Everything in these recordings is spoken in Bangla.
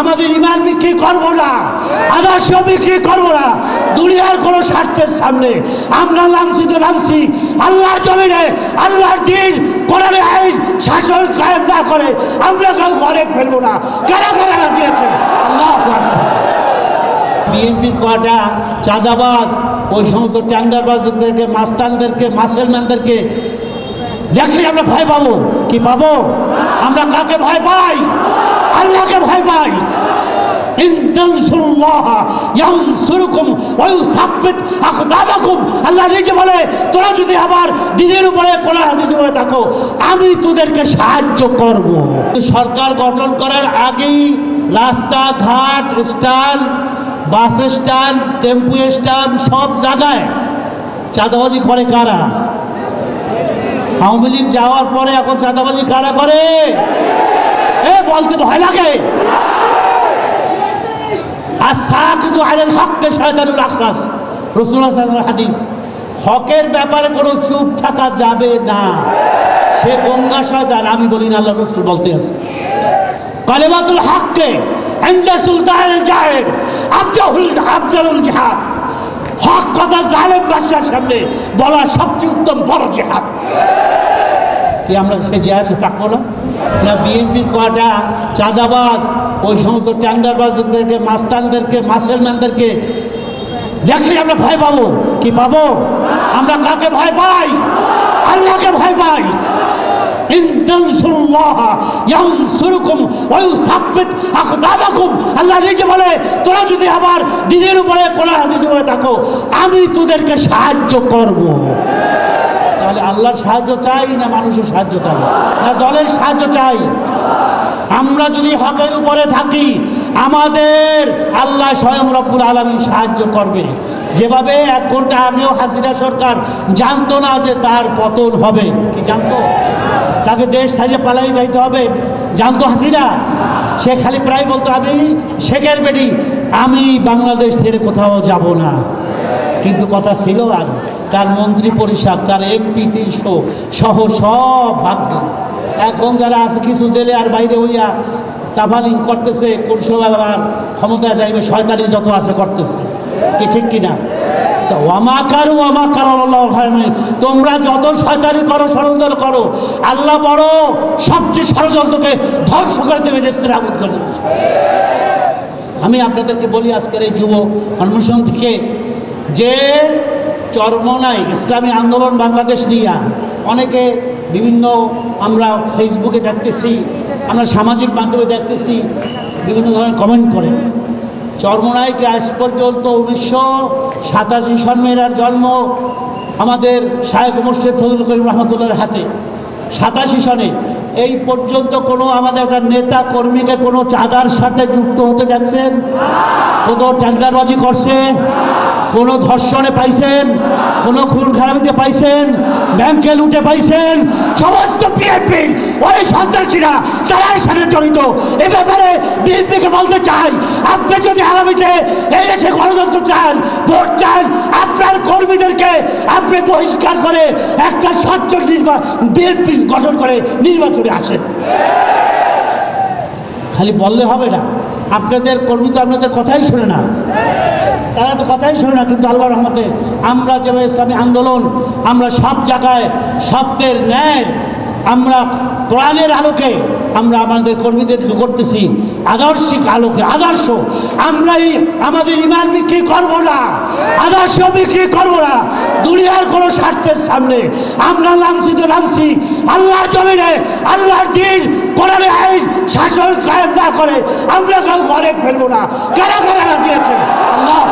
আমাদের ইমান বিক্রি করব না আদর্শ বিক্রি করব না, দুনিয়ার কোনো স্বার্থের সামনে। আমরা নামছি তো নামছি আল্লাহর জমিনে, আল্লাহর দিন, কোরআনে আইন, শাসন কায়েম না করে আমরা কেউ ঘরে ফেলব না। কারা কারা আছেন? আল্লাহ বিএনপির কটা চাঁদাবাজ, ওই সমস্ত টেন্ডারবাজদেরকে, মাস্তানদেরকে, মাসেলম্যানদেরকে দেখলে আমরা ভয় পাবো। কি পাবো? আমরা কাকে ভয় পাই? আল্লাহকে ভয় পাই। আল্লাহ নিজে বলে, তোরা যদি আবার দিনের উপরে হাদিসের উপরে থাকো, আমি তোদেরকে সাহায্য করব। সরকার গঠন করার আগেই রাস্তাঘাট, stand, bus stand, tempo stand সব জায়গায় চাঁদাবাজি করে কারা? আওয়ামী যাওয়ার পরে এখন চাঁদাবাজি কারা করে? এ, বলতে ভয় লাগে। আর সাকিদু আলেল হককে শয়তানুল আখরাস রসুল্লাহ হাদিস, হকের ব্যাপারে কোনো চুপ থাকা যাবে না। সে গঙ্গা শয়তান, আমি বলি না আল্লাহ রসুল বলতে আছে। কালেমাতুল হককে এন্ডা সুলতান জাহের, আফজাহুল, আফজালুল জিহাদ। হক কথা জালেম বাচ্চার সামনে বলা সবচেয়ে উত্তম বড় জিহাদ। কি আমরা সে জায়গাতে থাকব না? না বিএনপির কটা চাঁদাবাজ, ওই সমস্ত টেন্ডারবাজদেরকে, মাস্তানদেরকে, মাসেলম্যানদেরকে, দেখলে আমরা ভয় পাবো। কি পাবো? আমরা কাকে ভয় পাই? আল্লাহকে ভয় পাই। আল্লাহ নিজে বলে, তোরা যদি আবার দিনের উপরে কোরআন হাদিসের থাকো, আমি তোদেরকে সাহায্য করব। আল্লাহর সাহায্য চাই না মানুষের সাহায্য চাই? না দলের সাহায্য চাই? আমরা যদি হকের উপরে থাকি, আমাদের আল্লাহ স্বয়ং রব্বুল আলমী সাহায্য করবে। যেভাবে এক ঘণ্টা আগেও হাসিনা সরকার জানতো না যে তার পতন হবে। কি জানতো? তাকে দেশ ছাড়িয়ে পালাই যাইতে হবে। জানতো হাসিনা? সে খালি প্রায় বলতো, আমি শেখের বেটি, আমি বাংলাদেশ থেকে কোথাও যাব না। কিন্তু কথা ছিল আর তার মন্ত্রী পরিষদ, তার এমপি তিনশো সহ সব ভাবছে এখন যারা আছে কিছু জেলে আর বাইরে হইয়া তাফালিং করতেছে, কোন আবার ক্ষমতা যাইবে, শয়তানি যত আছে করতেছে। কি ঠিক কিনা তোমরা যত শয়তানি করো, ষড়যন্ত্র করো, আল্লাহ বড় সবচেয়ে ষড়যন্ত্রকে ধ্বংস করে দেবে নেস্তের আগুন করে আমি আপনাদেরকে বলি, আজকের এই যুব কর্মসন থেকে যে চরমনাই ইসলামী আন্দোলন বাংলাদেশ নিয়ে অনেকে বিভিন্ন আমরা ফেসবুকে দেখতেছি, আমরা সামাজিক মাধ্যমে দেখতেছি, বিভিন্ন ধরনের কমেন্ট করে। চরমনাইকে আজ পর্যন্ত উনিশশো সাতাশি সন্মেরার জন্ম আমাদের শাহেক মুর্শেদ ফজল করিম রহমতুল্লাহর হাতে। সাতাশি সনে এই পর্যন্ত কোনো আমাদের নেতা কর্মীকে কোনো চাঁদার সাথে যুক্ত হতে দেখছেন? কোনো টেন্ডারবাজি করছে? কোনো ধর্ষণে পাইছেন, কোনো খুন খারাপিতে পাইছেন, ব্যাংকে লুটে পাইছেন, সমস্ত বিএনপি ওই সন্ত্রাসীরা তারা এর সাথে জড়িত। এ ব্যাপারে বিএনপিকে বলতে চাই, আপনি যদি আগামীতে এই দেশে গণতন্ত্র চান, ভোট চান, আপনার কর্মীদেরকে আপনি বহিষ্কার করে একটা স্বচ্ছ নির্বাচন বিএনপি গঠন করে নির্বাচনে আসেন। খালি বললে হবে না। আপনাদের কর্মী তো আপনাদের কথাই শোনে না। তারা তো কথাই শোনে না, কিন্তু আল্লাহ রহমতে আমরা যেভাবে ইসলামী আন্দোলন, আমরা সব জায়গায় সত্যের ন্যায়, আমরা কোরআনের আলোকে, আমরা আমাদের কর্মীদেরকে করতেছি? আদর্শিক আলোকে, আদর্শ। আমরা এই, আমাদের ইমান বিক্রি করব না, আদর্শ বিক্রি করব না, দুনিয়ার কোনো স্বার্থের সামনে। আমরা নামছি তো নামছি আল্লাহর জমিনে, আল্লাহর দিন কোরআনে আইন শাসন কায়েম না করে আমরা কেউ ঘরে ফেলব না। কারা কারা রাজি আছেন? আল্লাহ।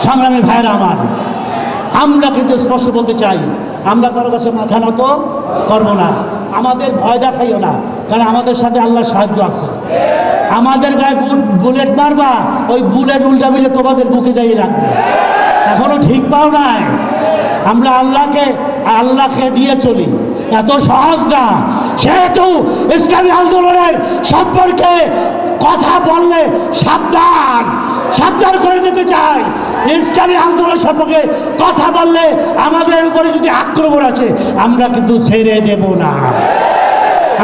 সংগ্রামী ভাইরা আমার, আমরা কিন্তু স্পষ্ট বলতে চাই, আমরা কারও কাছে মাথা নত করব না। আমাদের ভয় দেখাইও না, কারণ আমাদের সাথে আল্লাহর সাহায্য আছে। আমাদের গায়ে বুল- বুলেট মারবা, ওই বুলেট উল্টা মিলে তোমাদের বুকে যাই রাখবে। এখনও ঠিক পাও নাই। আমরা আল্লাহকে আল্লাহকে নিয়ে চলি। এত সহজ না। সেহেতু ইসলামী আন্দোলনের সম্পর্কে কথা বললে সাবধান। সাবধান করে দিতে চাই। ইসলামী আন্দোলন সম্পর্কে কথা বললে আমাদের উপরে যদি আক্রমণ আছে, আমরা কিন্তু ছেড়ে দেব না।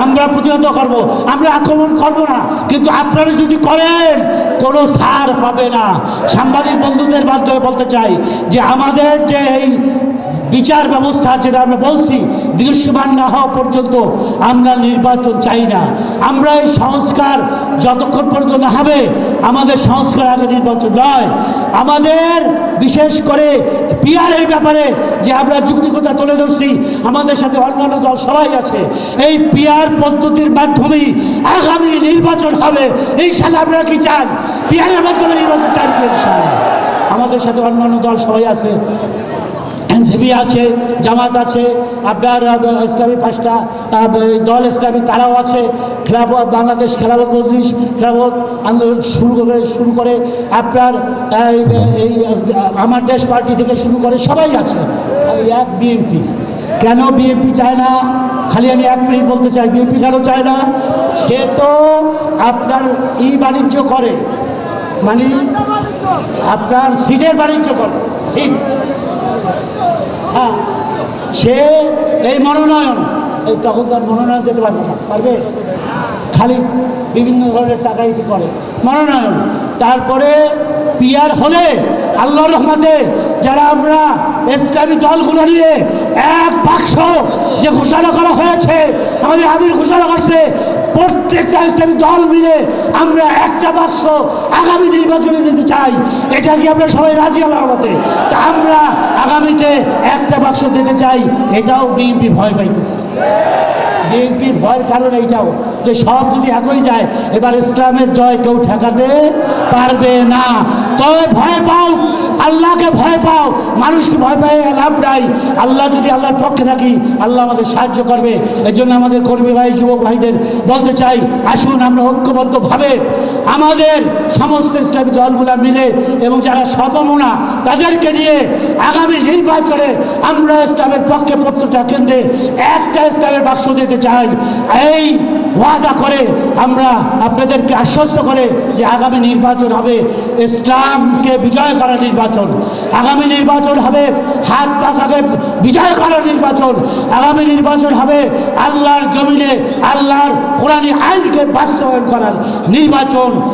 আমরা প্রতিহত করব। আমরা আক্রমণ করব না। কিন্তু আপনারা যদি করেন, কোনো সার হবে না। সাংবাদিক বন্ধুদের মাধ্যমে বলতে চাই যে আমাদের যে এই বিচার ব্যবস্থা যেটা আমরা বলছি, দৃশ্যমান না হওয়া পর্যন্ত আমরা নির্বাচন চাই না। আমরা এই সংস্কার যতক্ষণ পর্যন্ত না হবে, আমাদের সংস্কার আগে নির্বাচন নয়। আমাদের বিশেষ করে পিয়ারের ব্যাপারে যে আমরা যুক্তিকতা তুলে ধরছি, আমাদের সাথে অন্যান্য দল সবাই আছে। এই পিয়ার পদ্ধতির মাধ্যমেই আগামী নির্বাচন হবে। ইনশাল্লাহ আপনারা কি চান? পিয়ারের মাধ্যমে নির্বাচন চান কি আমাদের সাথে অন্যান্য দল সবাই আছে। এনসিবি আছে, জামাত আছে, আপনার ইসলামী পাঁচটা দল ইসলামী তারাও আছে, খেলাফত, বাংলাদেশ খেলাফত মজলিস, খেলাফত আন্দোলন শুরু করে শুরু করে আপনার এই আমার দেশ পার্টি থেকে শুরু করে সবাই আছে এক বিএনপি। কেন বিএনপি চায় না? খালি আমি এক মিনিট বলতে চাই, বিএনপি কেন চায় না? সে তো আপনার ই বাণিজ্য করে মানে আপনার সিটের বাণিজ্য করে। সিট হ্যাঁ সে এই মনোনয়ন, এই তখন তার মনোনয়ন দিতে পারবে না, পারবে? খালি বিভিন্ন ধরনের টাকা ইতি করে? মনোনয়ন। তারপরে পিয়ার হলে আল্লাহ রহমতে যারা আমরা ইসলামী দলগুলো নিয়ে এক বাক্স যে ঘোষণা করা হয়েছে, আমাদের আমির ঘোষণা করছে, প্রত্যেকটা ইসলামী দল মিলে আমরা একটা বাক্স আগামী নির্বাচনে দিতে চাই। এটা কি আমরা সবাই রাজি আল্লাহর মতে তা আমরা আগামীতে একটা বাক্স দিতে চাই, এটাও বিএনপি ভয় পাইতেছে। বিএনপির ভয়ের কারণ এইটাও যে সব যদি একই যায়, এবার ইসলামের জয় কেউ ঠেকাতে পারবে না। তবে ভয় পাও, আল্লাহকে ভয় পাও, মানুষকে ভয় পাই লাভ নাই। আল্লাহ যদি আল্লাহর পক্ষে থাকি, আল্লাহ আমাদের সাহায্য করবে। এর জন্য আমাদের কর্মী ভাই, যুবক ভাইদের বলতে চাই, আসুন আমরা ঐক্যবদ্ধভাবে আমাদের সমস্ত ইসলামী দলগুলো মিলে এবং যারা সর্বমনা, তাদেরকে নিয়ে আগামী নির্বাচনে আমরা ইসলামের পক্ষে প্রত্যেকটা কেন্দ্রে একটা ইসলামের বাক্স দিতে চাই। এই ওয়াদা করে আমরা আপনাদেরকে আশ্বস্ত করে যে আগামী নির্বাচন হবে। ইসলামকে বিজয় করা নির্বাচন। আগামী নির্বাচন হবে হাত পাকাকে বিজয় করা নির্বাচন। আগামী নির্বাচন হবে আল্লাহর জমিনে, আল্লাহর কোরআনী আইনকে বাস্তবায়ন করার নির্বাচন।